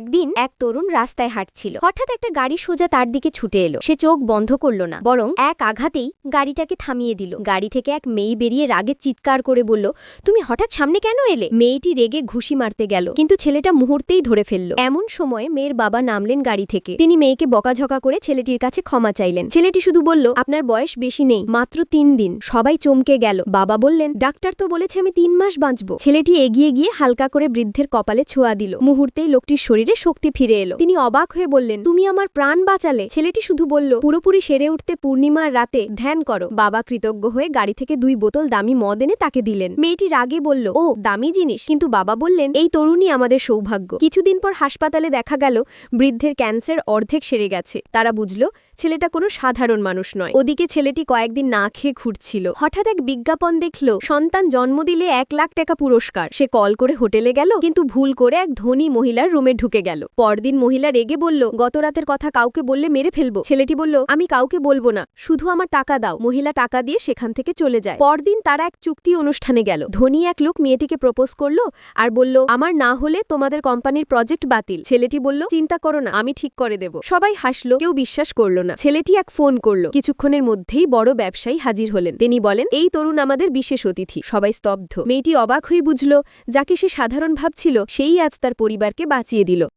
একদিন এক তরুণ রাস্তায় হাঁটছিল। হঠাৎ একটা গাড়ি সোজা তার দিকে ছুটে এলো। সে চোখ বন্ধ করল না, বরং এক আঘাতেই গাড়িটাকে থামিয়ে দিল। গাড়ি থেকে এক মেয়ে বেরিয়ে রাগে চিৎকার করে বলল, তুমি হঠাৎ সামনে কেন এলে? মেয়েটি রেগে ঘুষি মারতে গেল, কিন্তু ছেলেটা মুহূর্তেই ধরে ফেলল। এমন সময় মেয়ের বাবা নামলেন গাড়ি থেকে। তিনি মেয়েকে বকাঝকা করে ছেলেটির কাছে ক্ষমা চাইলেন। ছেলেটি শুধু বলল, আপনার বয়স বেশি নেই, মাত্র তিন দিন। সবাই চমকে গেল। বাবা বললেন, ডাক্তার তো বলেছে আমি তিন মাস বাঁচব। ছেলেটি এগিয়ে গিয়ে হালকা করে বৃদ্ধের কপালে ছোঁয়া দিল। মুহূর্তেই লোকটির শরীরে শক্তি ফিরে এলো। তিনি অবাক হয়ে বললেন, তুমি আমার প্রাণ বাঁচালে। ছেলেটি শুধু বলল, পুরোপুরি সেরে উঠতে পূর্ণিমার রাতে ধ্যান করো। বাবা কৃতজ্ঞ হয়ে গাড়ি থেকে দুই বোতল দামি মদ এনে তাকে দিলেন। মেয়েটি রাগে বলল, ও, দামি জিনিস। কিন্তু বাবা বললেন, এই তরুণী আমাদের সৌভাগ্য। কিছুদিন পর হাসপাতালে দেখা গেল, বৃদ্ধের ক্যান্সার অর্ধেক সেরে গেছে। তারা বুঝল, ছেলেটা কোনো সাধারণ মানুষ নয়। ওদিকে ছেলেটি কয়েকদিন না খেয়ে ঘুরছিল। হঠাৎ এক বিজ্ঞাপন দেখল, সন্তান জন্ম দিলে এক লাখ টাকা পুরস্কার। সে কল করে হোটেলে গেল, কিন্তু ভুল করে এক ধনী মহিলার রুমে ঢুকে গেল। পরদিন মহিলা রেগে বলল গত রাতের কথা কাউকে বললে মেরে ফেলব। ছেলেটি বলল, আমি কাউকে বলব না, শুধু আমার টাকা দাও। মহিলা টাকা দিয়ে সেখান থেকে চলে যায়। পরদিন তারা এক চুক্তি অনুষ্ঠানে গেল। ধনী এক লোক মেয়েটিকে প্রপোজ করল আর বলল, আমার না হলে তোমাদের কোম্পানির প্রজেক্ট বাতিল। ছেলেটি বলল, চিন্তা করো না, আমি ঠিক করে দেব। সবাই হাসলো, কেউ বিশ্বাস করল না। ছেলেটি এক ফোন করল। কিছুক্ষণের মধ্যেই বড় ব্যবসায়ী হাজির হলেন। তিনি বলেন, এই তরুণ আমাদের বিশেষ অতিথি। সবাই স্তব্ধ। মেয়েটি অবাক হয়ে বুঝল, যাকে সে সাধারণ ভাবছিল, সেই আজ তার পরিবারকে বাঁচিয়ে দিল।